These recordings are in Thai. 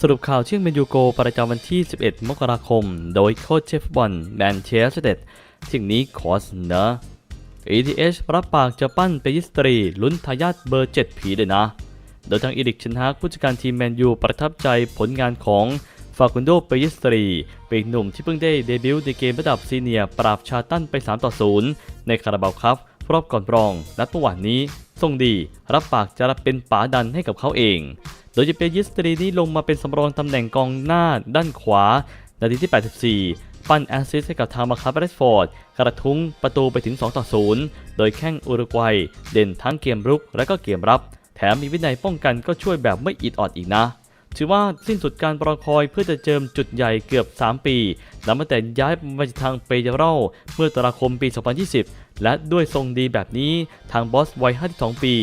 สรุปข่าวเชื่องเมนยูโกประจำวันที่ 11 มกราคม โดยโค้ชเชฟบอลแมนเชสเตอร์สิ่งนี้ขอเสนอ ETH รับปากจะปั้นเปยิสตรี ลุ้นทายาทเบอร์ 7 ผีเลยนะ โดยทางอีริกเชนฮากผู้จัดการทีมแมนยูประทับใจผลงานของฟากุนโดเปยิสตรี เป็นหนุ่มที่เพิ่งได้เดบิวต์ในเกมระดับซีเนียปราบชาตันไป 3 ต่อ 0 ในคาราบาวครับรอบก่อนรองนัดเมื่อวานนี้ทรงดี รับปากจะรับเป็นป๋าดันให้กับเขาเอง โดยจะเป็นยิสตรีนี้ลงมาเป็นสำรองตำแหน่งกองหน้าด้านขวา นาทีที่ 84 ปั้นแอสซิสให้กับทางมาคาเบรสฟอร์ด กระทุ้งประตูไปถึง 2 ต่อ 0 โดยแข้งอุรุกวัย เด่นทั้งเกมรุกและก็เกมรับ แถมมีวินัยป้องกันก็ช่วยแบบไม่อิดออดอีกนะ ถือว่าสิ้นสุดการรอคอยเพื่อจะเจิมจุดใหญ่เกือบ 3 ปีนับตั้งแต่ย้ายมาทางเปเยเรลเมื่อตุลาคมปี 2020และด้วยทรงดีแบบนี้ทางบอสวัย 52 ปี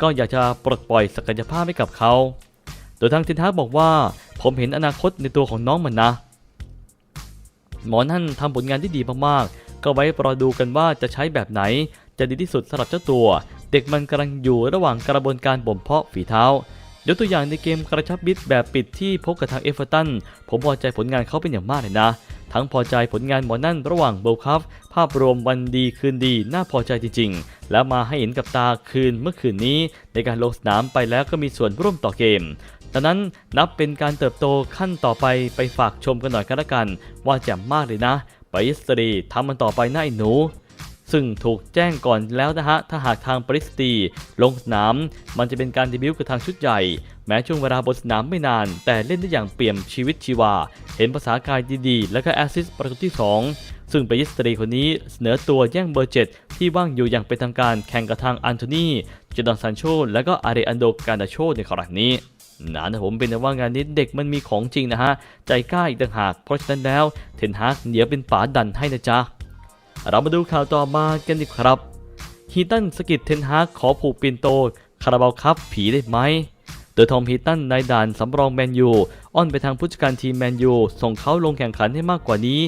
ก็อยากจะปลดปล่อยศักยภาพให้กับเขา โดยทางเทนฮากบอกว่า ผมเห็นอนาคตในตัวของน้องมันนะ หมอนั่นทำผลงานที่ดีมากๆ ก็ไว้รอดูกันว่าจะใช้แบบไหน จะดีที่สุดสำหรับเจ้าตัว เด็กมันกำลังอยู่ระหว่างกระบวนการบ่มเพาะฝีเท้ายกตัวอย่างในเกมกระชับมิตแบบปิดที่พบกับทางเอฟเวอร์ตัน ผมพอใจผลงานเขาเป็นอย่างมากเลยนะ ทั้งพอใจผลงานหมอนั่นระหว่างเบลคัพภาพรวมวันดีคืนดี น่าพอใจจริงๆ แล้วมาให้เห็นกับตาคืนเมื่อคืนนี้ ในการลงสนามไปแล้วก็มีส่วนร่วมต่อเกม ดังนั้นนับเป็นการเติบโตขั้นต่อไปไปฝากชมกันหน่อยกันละกัน ว่าแจ่มมากเลยนะปยิสตรีทำมันต่อไปนะไอหนู ซึ่งถูกแจ้งก่อนแล้วนะฮะ ถ้าหากทางปริสตีลงสนาม มันจะเป็นการเดบิวต์กับทางชุดใหญ่ แม้ช่วงเวลาบนสนามไม่นาน แต่เล่นได้อย่างเปี่ยมชีวิตชีวา เห็นภาษากายดีๆ และก็แอสซิสประตูที่ 2ซึ่งปยิสตรีคนนี้เสนอตัวแย่งเบอร์7ที่ว่างอยู่อย่างเป็นทางการแข่งกับทางอันโทนีเจดอนซานโช และก็อาเรอันโดการดาโชในครั้งนี้ นะนะผมเป็นแต่ว่างานนี้เด็กมันมีของจริงนะฮะ ใจกล้าอีกต่างหาก เพราะฉะนั้นแล้วเทนฮากเดี๋ยวเป็นป๋าดันให้นะจ๊ะ เรามาดูข่าวต่อมากันดีครับฮีตันสกิดเทนฮากขอผูกปินโต คาราบาวคัพผีได้ไหมโดยทอมฮีตันนายด่านสำรองแมนยูอ้อนไปทางผู้จัดการทีมแมนยูส่งเขาลงแข่งขันให้มากกว่านี้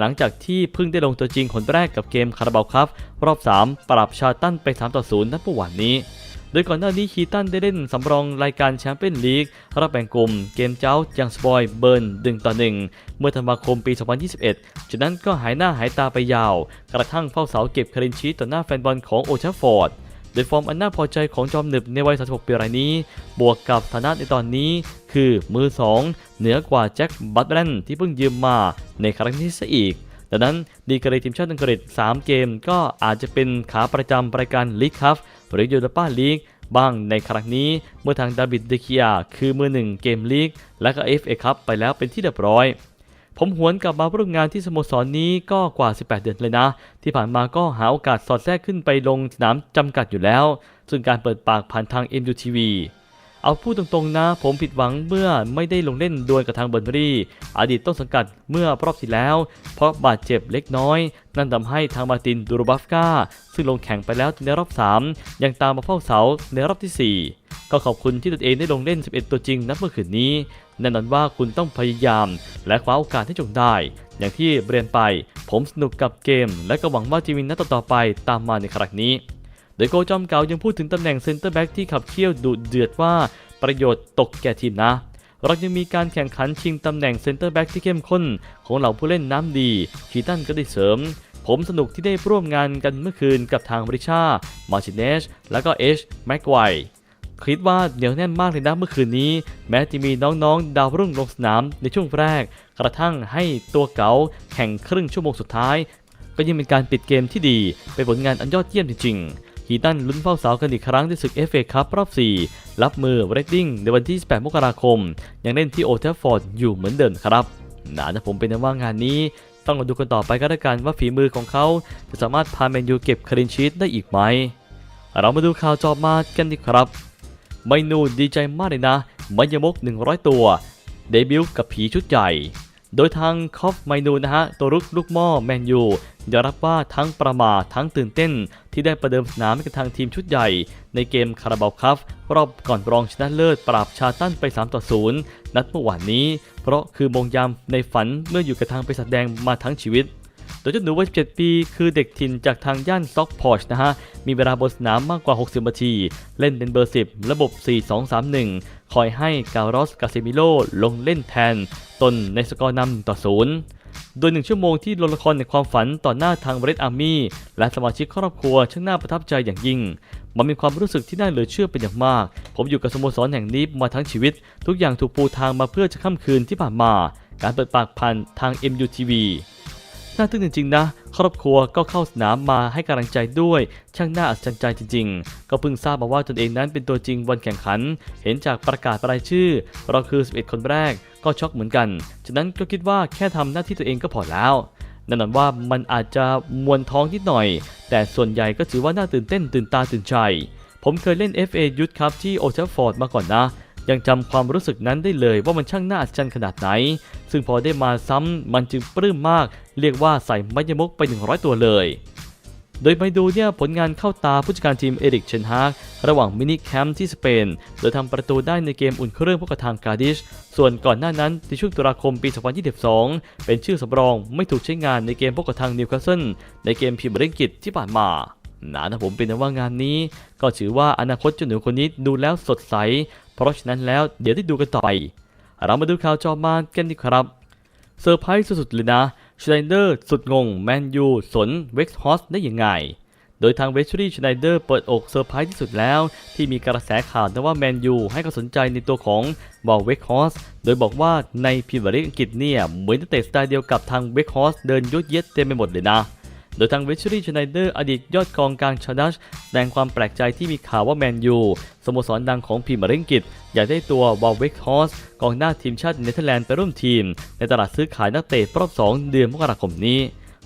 หลังจากที่เพิ่งได้ลงตัวจริงคนแรกกับเกมคาราบาวคัพรอบ 3 ปรับชาตันไป3ต่อ0นัดเมื่อวานนี้ ดยก่อนหน้านี้ฮีตันได้เล่นสำรองรายการแชมเปี้ยนลีกรอบแบ่งกลุ่มเกมเจ้ายังสปอยเบิร์นดึงต่อหนึ่งเมื่อธันวาคมปี 2021 จากนั้นก็หายหน้าหายตาไปยาว กระทั่งเฝ้าเสาเก็บคลินชีตต่อหน้าแฟนบอลของโอชาฟอร์ดโดยฟอร์มอันน่าพอใจของจอมหนึบในวัย 36 ปีรายนี้ บวกกับฐานะในตอนนี้ คือมือ 2 เหนือกว่าแจ็ค บัตแลนที่เพิ่งยืมมาในครั้งนี้ซะอีก ดังนั้นดีกรีทีมชาติอังกฤษ 3 เกมก็อาจจะเป็นขาประจำรายการลีกครับหรือยูโรปาลีกบ้างในครั้งนี้เมื่อทางดาบิดเดคิอาคือมือหนึ่งเกมลีก และก็ FA ครับไปแล้วเป็นที่เรียบร้อย ผมหวนกลับมาร่วมงานที่สโมสรนนี้ก็กว่า 18 เดือนเลยนะ ที่ผ่านมาก็หาโอกาสสอดแทรกขึ้นไปลงสนามจำกัดอยู่แล้ว ซึ่งการเปิดปากผ่านทาง MUTV เอาพูดตรงๆนะ ผมผิดหวังเมื่อไม่ได้ลงเล่นดวลกับทางเบอร์เบอรี่ อดีตต้นสังกัดเมื่อรอบที่แล้ว เพราะบาดเจ็บเล็กน้อย นั่นทำให้ทางมาตินดูโรบัฟกาซึ่งลงแข่งไปแล้วในรอบ 3 ยังตามมาเฝ้าเสาในรอบทีสี่ 4 ก็ขอบคุณที่ตนเองได้ลงเล่น 11 ตัวจริงนับเมื่อคืนนี้แน่นอนว่าคุณต้องพยายาม และคว้าโอกาสให้จงได้ อย่างที่เรียนไป ผมสนุกกับเกม และก็หวังว่าจะมีนัดต่อๆไปตามมาในครั้งนี้ โดยโกจอมเก่ายังพูดถึงตำแหน่งเซนเตอร์แบ็กที่ขับเคี่ยวดุเดือดว่าประโยชน์ตกแก่ทีมนะเรายังมีการแข่งขันชิงตำแหน่งเซนเตอร์แบ็กที่เข้มข้น ของเหล่าผู้เล่นน้ำดีคีตันก็ได้เสริม ผมสนุกที่ได้ร่วมงานกันเมื่อคืนกับทางบริชามาร์ติเนสและก็เอชแม็กไวคิดว่าเหนียวแน่นมากเลยนะเมื่อคืนนี้ แม้จะมีน้องๆ ดาวรุ่งลงสนามในช่วงแรก กระทั่งให้ตัวเก๋าแข่งครึ่งชั่วโมงสุดท้าย ก็ยังเป็นการปิดเกมที่ดี เป็นผลงานอันยอดเยี่ยมจริงๆ ฮีตันลุ้นเฝ้าเสากันอีกครั้งในศึก FA คัพรอบ 4 รับมือเรดดิ้งในวันที่ 18 มกราคม ยังเล่นที่โอเทฟฟอร์ดอยู่เหมือนเดิมครับนะนะผมเป็นว่างานนี้ต้องมาดูกันต่อไปก็แล้วกันว่าฝีมือของเขาจะสามารถพาแมนยูเก็บคลินชีตได้อีกไหม เรามาดูข่าวจอบมากันดีครับไมนูดีใจมากเลยนะมายมก 100 ตัว เดบิวต์กับผีชุดใหญ่ โดยทางคอฟไมนูนะฮะตัวรุกลูกหม้อแมนยูยอมรับว่าทั้งประหมาทั้งตื่นเต้น ที่ได้ประเดิมสนามกับทางทีมชุดใหญ่ ในเกมคาราบาวคัพรอบก่อนรองชนะเลิศปราบชาตันไป3ต่อ0นัดเมื่อวานนี้ เพราะคือมงยามในฝันเมื่ออยู่กับทางไปสัดแดงมาทั้งชีวิตโดยเจ้าหนูวัย17 ปี คือเด็กถิ่นจากทางย่านซ็อกพอร์ชนะฮะ มีเวลาบนสนามมากกว่า 60 นาที เล่นเป็นเบอร์ 10 ระบบ 4-2-3-1 คอยให้การอสกาเซมิโลลงเล่นแทนตนในสกอร์นำต่อ0โดยหนึ่งชั่วโมงที่ลงละครในความฝันต่อหน้าทางเรดอาร์มี่และสมาชิกครอบครัวช่างน่าประทับใจอย่างยิ่ง มันมีความรู้สึกที่น่าเหลือเชื่อเป็นอย่างมาก ผมอยู่กับสโมสรแห่งนี้มาทั้งชีวิต ทุกอย่างถูกปูทางมาเพื่อจะค่ำคืนที่ผ่านมา การเปิดปากผ่านทาง MUTV น่าทึ่งจริงๆนะ ครอบครัวก็เข้าสนามมาให้กำลังใจด้วย ช่างน่าอัศจรรย์ใจจริง ๆ ก็เพิ่งทราบมาว่าตนเองนั้นเป็นตัวจริงวันแข่งขัน เห็นจากประกาศรายชื่อ เราคือ 11 คนแรกก็ช็อกเหมือนกัน ฉะนั้นก็คิดว่าแค่ทำหน้าที่ตัวเองก็พอแล้วแน่นอนว่ามันอาจจะมวนท้องนิดหน่อย แต่ส่วนใหญ่ก็ถือว่าน่าตื่นเต้นตื่นตาตื่นใจ ผมเคยเล่น FA Youth Cup ที่โอเทฟฟอร์ดมาก่อนนะ ยังจำความรู้สึกนั้นได้เลยว่ามันช่างน่าอัศจรรย์ขนาดไหน ซึ่งพอได้มาซ้ำมันจึงปลื้มมาก เรียกว่าใส่ไมยมกไป 100 ตัวเลย โดยไปดูเนี่ยผลงานเข้าตาผู้จัดการทีมเอริกเชนฮากระหว่างมินิแคมป์ที่สเปน โดยทำประตูได้ในเกมอุ่นเครื่องพวกบทางกาดิช ส่วนก่อนหน้านั้นในช่วงตุลาคมปี 2022 เป็นชื่อสำรองไม่ถูกใช้งานในเกมพวกบทางนิวคาสเซิลในเกมพรีเมียร์ลีกอังกฤษที่ผ่านมานะนะผมเป็นว่างานนี้ ก็ถือว่าอนาคตเจ้าหนูคนนี้ดูแล้วสดใส เพราะฉะนั้นแล้วเดี๋ยวได้ดูกันต่อไป เรามาดูข่าวจอมากันดีครับเซอร์ไพรส์สุดๆเลยนะชไนเดอร์สุดงง แมนยูสนเว็กซ์ฮอสได้ยังไง โดยทางเวชรี่ชไนเดอร์เปิดอกเซอร์ไพรส์ที่สุดแล้ว ที่มีกระแสข่าวนะว่าแมนยูให้ความสนใจในตัวของบอลเวกฮอสโดยบอกว่าในพรีเมียร์ลีกอังกฤษเนี่ยเหมือนจะเตะสไตล์เดียวกับทางเวกฮอสเดินยดเย็ดเต็มไปหมดเลยนะ โดยทางเวชรี่ชไนเดอร์อดีตยอดกองกลางชาดัชแสดงความแปลกใจที่มีข่าวว่าแมนยูสโมสรดังของพรีเมียร์ลีกอังกฤษ อยากได้ตัววอลเวกฮอสกองหน้าทีมชาติเนเธอร์แลนด์ไปร่วมทีม ในตลาดซื้อขายนักเตะรอบ 2 เดือนมกราคมนี้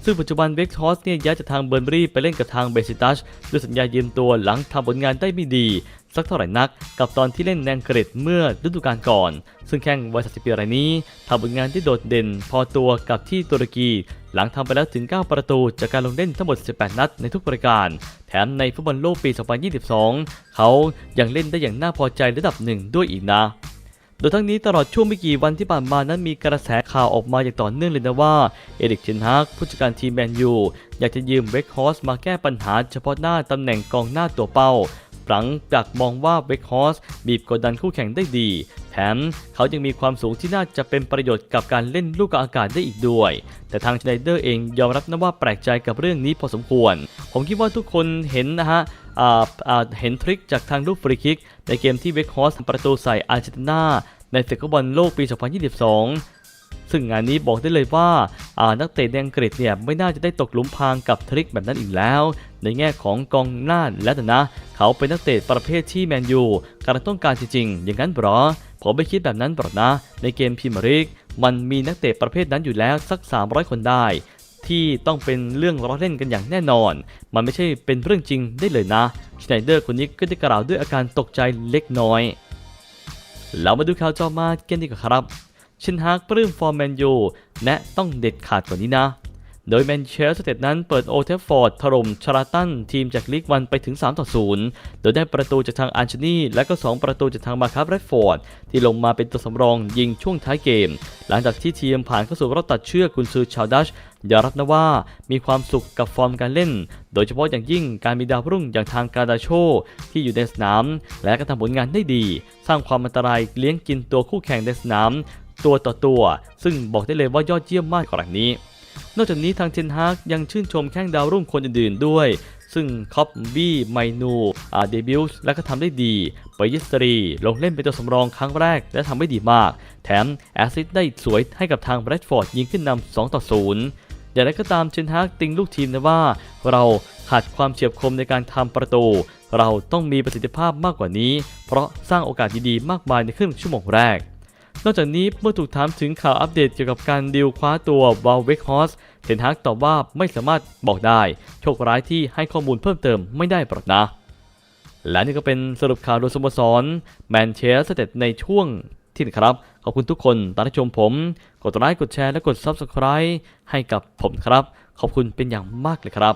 ซึ่งปัจจุบันเวกฮอสเนี่ยย้ายจากทางเบอร์นบรีไปเล่นกับทางเบซิตัชด้วยสัญญายืมตัวหลังทำผลงานได้ไม่ดี สักเท่าไหร่นักกับตอนที่เล่นแนงกฤษเมื่อฤดูกาลก่อน ซึ่งแข้งวัย30ปีรายนี้ทำผลงานที่โดดเด่น พอตัวกับที่ตุรกี หลังทำไปแล้วถึง 9 ประตู จากการลงเล่นทั้งหมด 18 นัดในทุกปรายการ แถมในฟุตบอลโลกปี 2022 เขายังเล่นได้อย่างน่าพอใจระดับหนึ่งด้วยอีกนะ โดยทั้งนี้ตลอดช่วงไม่กี่วันที่ผ่านมานั้นมีกระแสข่าวออกมาอย่างต่อเนื่องเลยนะว่า เอริกเชนฮากผู้จัดการทีมแมนยูอยากจะยืมเวกฮอสมาแก้ปัญหาเฉพาะหน้าตำแหน่งกองหน้าตัวเป้า หลังจากมองว่าเวกฮอสบีบกดดันคู่แข่งได้ดี แถมเขายังมีความสูงที่น่าจะเป็นประโยชน์กับการเล่นลูกกับอากาศได้อีกด้วย แต่ทางชไนเดอร์เองยอมรับนะว่าแปลกใจกับเรื่องนี้พอสมควร ผมคิดว่าทุกคนเห็นนะฮะเห็นทริคจากทางลูกฟรีคิก ในเกมที่เวกฮอสประตูใส่อาร์เจนตินาในศึกฟุตบอลโลกปี 2022ซึ่งงานนี้บอกได้เลยว่าานักเตะในอังกฤษเนี่ยไม่น่าจะได้ตกหลุมพรางกับทริคแบบนั้นอีกแล้ว ในแง่ของกองหน้าและแต่นะ เขาเป็นนักเตะประเภทที่แมนยูกำลังต้องการจริงๆ อย่างนั้นหรอ ผมไม่คิดแบบนั้นหรอกนะ ในเกมพรีเมียร์ลีกมันมีนักเตะประเภทนั้นอยู่แล้วสัก 300 คนได้ ที่ต้องเป็นเรื่องล้อเล่นกันอย่างแน่นอน มันไม่ใช่เป็นเรื่องจริงได้เลยนะชไนเดอร์คนนี้ก็ได้กล่าวด้วยอาการตกใจเล็กน้อย เรามาดูข่าวจอมาเกันดีกว่าครับชินฮากปลื้มฟอร์แมนยูและต้องเด็ดขาดกว่านี้นะ โดยแมนเชสเตอร์นั้นเปิดโอเทฟฟอร์ดถล่มชาราตันทีมจากลีกวันไปถึง 3 ต่อ 0 โดยได้ประตูจากทางอันชนีและก็ 2 ประตูจากทางมาคับแรดฟอร์ด ที่ลงมาเป็นตัวสำรองยิงช่วงท้ายเกม หลังจากที่ทีมผ่านเข้าสู่รอบตัดเชือกกุนซือชาวดัชยอมรับนะว่ามีความสุขกับฟอร์มการเล่น โดยเฉพาะอย่างยิ่งการมีดาวรุ่งอย่างทางกาดาโช ที่อยู่ในสนาม และก็ทำผลงานได้ดี สร้างความอันตรายเลี้ยงกินตัวคู่แข่งในสนาม ตัวต่อตัว ซึ่งบอกได้เลยว่ายอดเยี่ยมมากกว่านี้ นอกจากนี้ทางเทนฮากยังชื่นชมแข้งดาวรุ่งคนอื่นๆด้วย ซึ่งคอปบี้ไมนูอาเดบิวส์และก็ทำได้ดีไปยิสตรี ลงเล่นเป็นตัวสำรองครั้งแรกและทำได้ดีมาก แถมแอซิสได้สวยให้กับทางแบรดฟอร์ดยิงขึ้นนำ2ต่อ0อย่างไรก็ตามเชนฮากติงลูกทีมนะว่า เราขาดความเฉียบคมในการทำประตู เราต้องมีประสิทธิภาพมากกว่านี้ เพราะสร้างโอกาสดีๆ มากมายในครึ่งชั่วโมงแรก นอกจากนี้เมื่อถูกถามถึงข่าวอัปเดตเกี่ยวกับการดีลคว้าตัววาลเวกฮอส เทนฮากตอบว่าไม่สามารถบอกได้ โชคร้ายที่ให้ข้อมูลเพิ่มเติมไม่ได้ปรอกนะ และนี่ก็เป็นสรุปข่าวโดยสโมสรแมนเชสเตอร์ในช่วงที่นี่ครับ ขอบคุณทุกคนตามที่ชมผม กดไลค์กดแชร์และกด Subscribe ให้กับผมครับ ขอบคุณเป็นอย่างมากเลยครับ